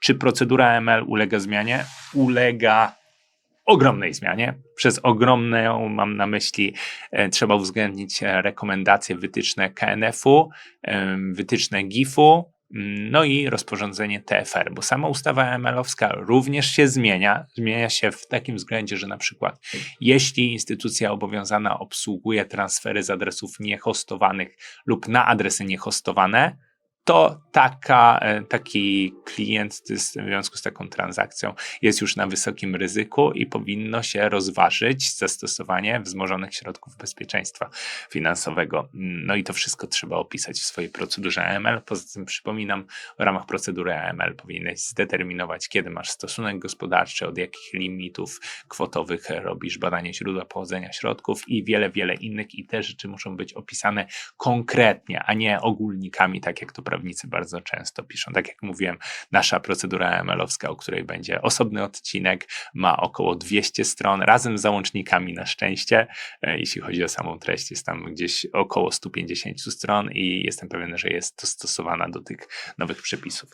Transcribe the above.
Czy procedura ML ulega zmianie? Ulega ogromnej zmianie. Przez ogromną mam na myśli, e, trzeba uwzględnić e, rekomendacje, wytyczne KNF-u, e, wytyczne GIF-u, mm, no i rozporządzenie TFR, bo sama ustawa ML-owska również się zmienia. Zmienia się w takim względzie, że na przykład jeśli instytucja obowiązana obsługuje transfery z adresów niehostowanych lub na adresy niehostowane, to taka, e, taki klient w związku z taką transakcją jest już na wysokim ryzyku i powinno się rozważyć zastosowanie wzmożonych środków bezpieczeństwa finansowego. No i to wszystko trzeba opisać w swojej procedurze AML. Poza tym przypominam, w ramach procedury AML powinieneś zdeterminować, kiedy masz stosunek gospodarczy, od jakich limitów kwotowych robisz badanie źródła pochodzenia środków i wiele, wiele innych i te rzeczy muszą być opisane konkretnie, a nie ogólnikami, tak jak to prawnicy bardzo często piszą. Tak jak mówiłem, nasza procedura AML-owska, o której będzie osobny odcinek, ma około 200 stron, razem z załącznikami na szczęście. E, jeśli chodzi o samą treść, jest tam gdzieś około 150 stron i jestem pewien, że jest dostosowana do tych nowych przepisów.